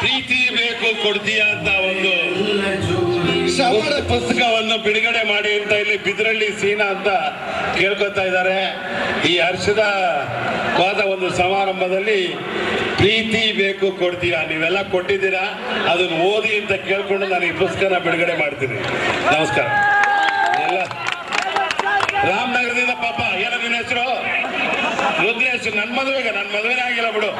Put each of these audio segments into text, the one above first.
ಪ್ರೀತಿ ಬೇಕು, ಕೊಡ್ತೀಯ ಅಂತ ಒಂದು ಪುಸ್ತಕವನ್ನು ಬಿಡುಗಡೆ ಮಾಡಿ ಅಂತ ಇಲ್ಲಿ ಬಿದ್ರಳ್ಳಿ ಸೀನಾ ಅಂತ ಕೇಳ್ಕೊತಾ ಇದ್ದಾರೆ. ಈ ಹರ್ಷದ ವಾದ ಒಂದು ಸಮಾರಂಭದಲ್ಲಿ ಪ್ರೀತಿ ಬೇಕು ಕೊಡ್ತೀರಾ ನೀವೆಲ್ಲ ಕೊಟ್ಟಿದ್ದೀರಾ? ಅದನ್ನು ಓದಿ ಅಂತ ಕೇಳ್ಕೊಂಡು ನಾನು ಈ ಪುಸ್ತಕನ ಬಿಡುಗಡೆ ಮಾಡ್ತೀನಿ. ನಮಸ್ಕಾರ. ಎಲ್ಲ ರಾಮನಗರದಿಂದ ಪಾಪ ಏನ ನಿನ್ನ ಹೆಸರು? ರುದ್ರೇಶ್ ನನ್ನ ಮದುವೆಗೆ ನನ್ನ ಮದುವೆನೇ ಆಗಿಲ್ಲ ಬಿಡು.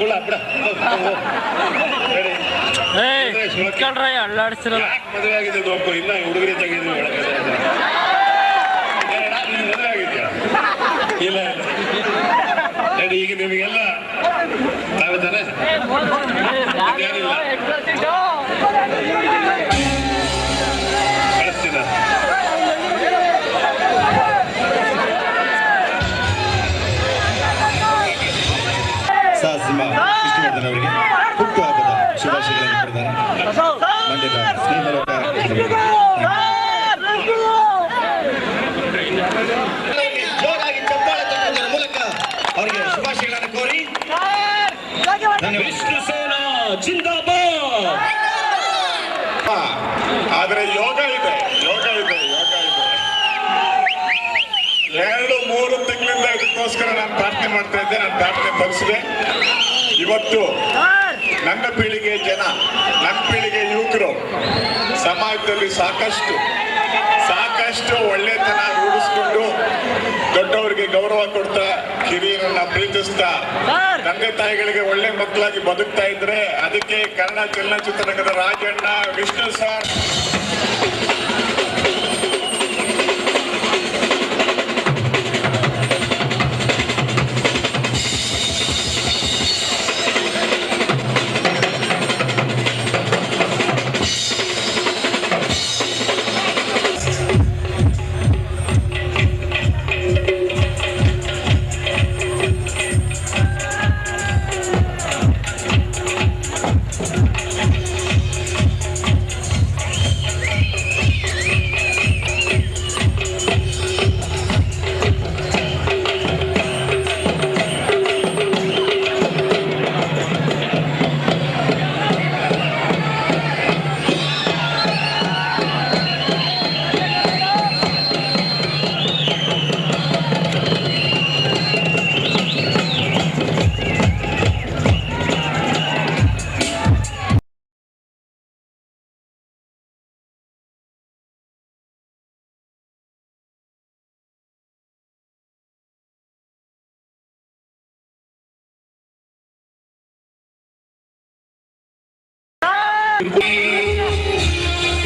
ಓ, ಕುಳ ಬಿಡ. ಅಳ್ಳಾಡ್ಸಿರಲ್ಲ ಮದುವೆ ಆಗಿದೆ ಒಬ್ಬ ಇನ್ನ ಹುಡುಗರಿ ತೆಗೆದು ಮದುವೆ ಆಗಿದ್ಯಾ? ಇಲ್ಲ ನೋಡಿ ಈಗ ನಿಮಗೆಲ್ಲ ಆಗುತ್ತಾನೆ ಕಳಿಸ್ತೀನ ಜೋರಾಗಿ ಚಪ್ಪಾಳೆ ತಟ್ಟುವುದರ ಮೂಲಕ ಅವರಿಗೆ ಶುಭಾಶಯಗಳನ್ನು ಕೋರಿ ಸೇನಾ ಜಿಂದಾಬಾದ್ ಆದ್ರೆ ಯೋಗ ಇದೆ ಯೋಗ ಇದೆ ಯೋಗ ಇದೆ. ಎರಡು, ಮೂರು ತಿಂಗಳಿಂದ ಇದಕ್ಕೋಸ್ಕರ ನಾನು ಪ್ರಾರ್ಥನೆ ಮಾಡ್ತಾ ಇದ್ದೆ, ನಾನು ಪ್ರಾರ್ಥನೆ ಫಲಿಸಿದೆ. ಇವತ್ತು ನನ್ನ ಪೀಳಿಗೆ ಜನ, ನನ್ನ ಪೀಳಿಗೆ ಯುವಕರು ಸಮಾಜದಲ್ಲಿ ಸಾಕಷ್ಟು ಸಾಕಷ್ಟು ಒಳ್ಳೆತನ ರೂಢಿಸ್ಕೊಂಡು ದೊಡ್ಡವರಿಗೆ ಗೌರವ ಕೊಡ್ತಾ ಹಿರಿಯರನ್ನ ಪ್ರೀತಿಸ್ತಾ ತಂದೆ ತಾಯಿಗಳಿಗೆ ಒಳ್ಳೆ ಮಕ್ಕಳಾಗಿ ಬದುಕ್ತಾ ಇದ್ರೆ ಅದಕ್ಕೆ ಕನ್ನಡ ಚಲನಚಿತ್ರರಂಗದ ರಾಜಣ್ಣ ವಿಷ್ಣು ಸರ್.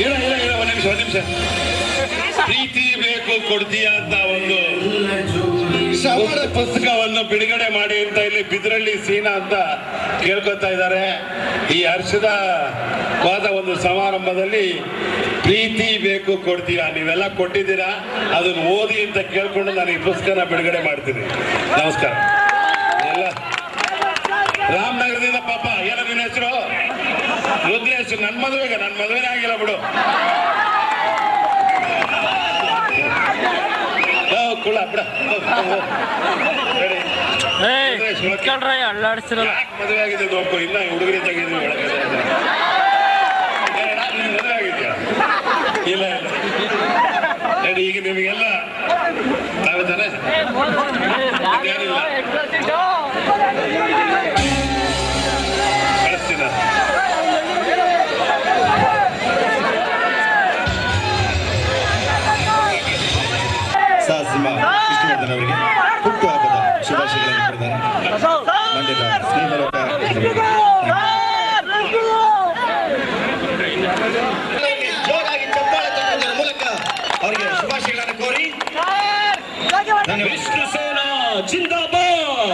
ಇಲ್ಲ ನಿಮಿಷ ನಿಮಿಷ. ಪ್ರೀತಿ ಬೇಕು, ಕೊಡ್ತೀಯ ಅಂತ ಒಂದು ಪುಸ್ತಕವನ್ನು ಬಿಡುಗಡೆ ಮಾಡಿ ಅಂತ ಇಲ್ಲಿ ಬಿದ್ರಳ್ಳಿ ಸೀನಾ ಅಂತ ಕೇಳ್ಕೊತಾ ಇದ್ದಾರೆ. ಈ ಹರ್ಷದ ವಾದ ಒಂದು ಸಮಾರಂಭದಲ್ಲಿ ಪ್ರೀತಿ ಬೇಕು ಕೊಡ್ತೀರಾ ನೀವೆಲ್ಲ ಕೊಟ್ಟಿದ್ದೀರಾ, ಅದನ್ನು ಓದಿ ಅಂತ ಕೇಳ್ಕೊಂಡು ನಾನು ಈ ಪುಸ್ತಕನ ಬಿಡುಗಡೆ ಮಾಡ್ತೀನಿ. ನಮಸ್ಕಾರ ಎಲ್ಲ ರಾಮನಗರದಿಂದ ಪಾಪ ಏನ ನಿನ್ನ ಹೆಸರು ರುದ್ರೇಶ್ ನನ್ನ ಮದುವೆಗೆ ನನ್ನ ಮದುವೆನೇ ಆಗಿಲ್ಲ ಬಿಡು. ಓ, ಕುಳ ಬಿಡ. ಮದುವೆ ಆಗಿದೆ ಒಬ್ಬ ಇನ್ನ ಹುಡುಗರಿ ತೆಗೆದು ಒಳಗೆ ಮದುವೆ ಆಗಿದ್ಯಾ? ಇಲ್ಲ ಇಲ್ಲ. ಈಗ ನಿಮಗೆಲ್ಲ ಕಳಿಸ್ತೀನ ಅವರಿಗೆ ಹುಟ್ಟುಹಬ್ಬದ ಶುಭಾಶಯಗಳನ್ನು ಕೊಡಿದ್ದಾರೆ ಮಂಡ್ಯದ ತಟ್ಟುವುದರ ಮೂಲಕ ಅವರಿಗೆ ಶುಭಾಶಯಗಳನ್ನು ಕೋರಿ ಧನ್ಯವಾದ ವಿಷ್ಣು ಸೇನಾ, ಜಿಂದಾಬಾದ್!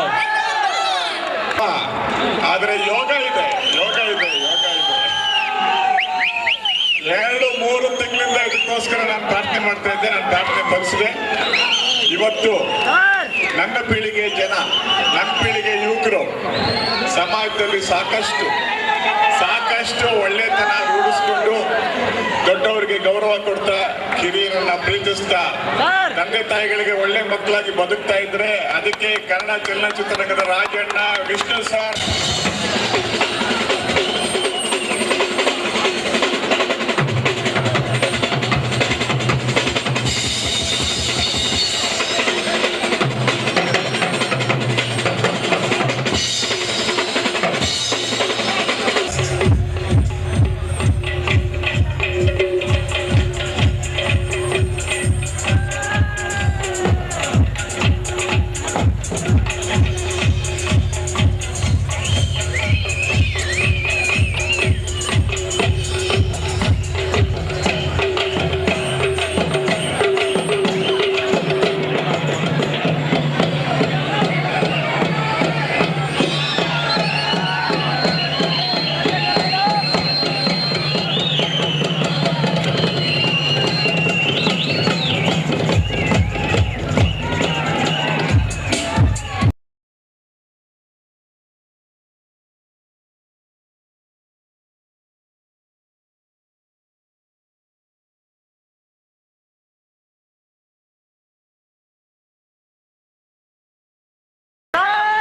ಆದರೆ ಯೋಗ ಇದೆ ಯೋಗ ಇದೆ ಯೋಗ ಇದೆ. ಎರಡು, ಮೂರು ತಿಂಗಳಿಂದ ಇದಕ್ಕೋಸ್ಕರ ನಾನು ಪ್ರಾರ್ಥನೆ ಮಾಡ್ತಾ ಇದ್ದೆ, ನಾನು ಪ್ರಾರ್ಥನೆ ಫಲಿಸಿದೆ ಇವತ್ತು ನನ್ನ ಪೀಳಿಗೆ ಜನ ನನ್ನ ಪೀಳಿಗೆ ಯುವಕರು ಸಮಾಜದಲ್ಲಿ ಸಾಕಷ್ಟು ಸಾಕಷ್ಟು ಒಳ್ಳೆತನ ರೂಢಿಸ್ಕೊಂಡು ದೊಡ್ಡವರಿಗೆ ಗೌರವ ಕೊಡ್ತಾ ಹಿರಿಯರನ್ನ ಪ್ರೀತಿಸ್ತಾ ತಂದೆ ತಾಯಿಗಳಿಗೆ ಒಳ್ಳೆ ಮಕ್ಕಳಾಗಿ ಬದುಕ್ತಾ ಇದ್ರೆ ಅದಕ್ಕೆ ಕನ್ನಡ ಚಲನಚಿತ್ರರಂಗದ ರಾಜಣ್ಣ ವಿಷ್ಣು ಸರ್.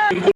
बिल्कुल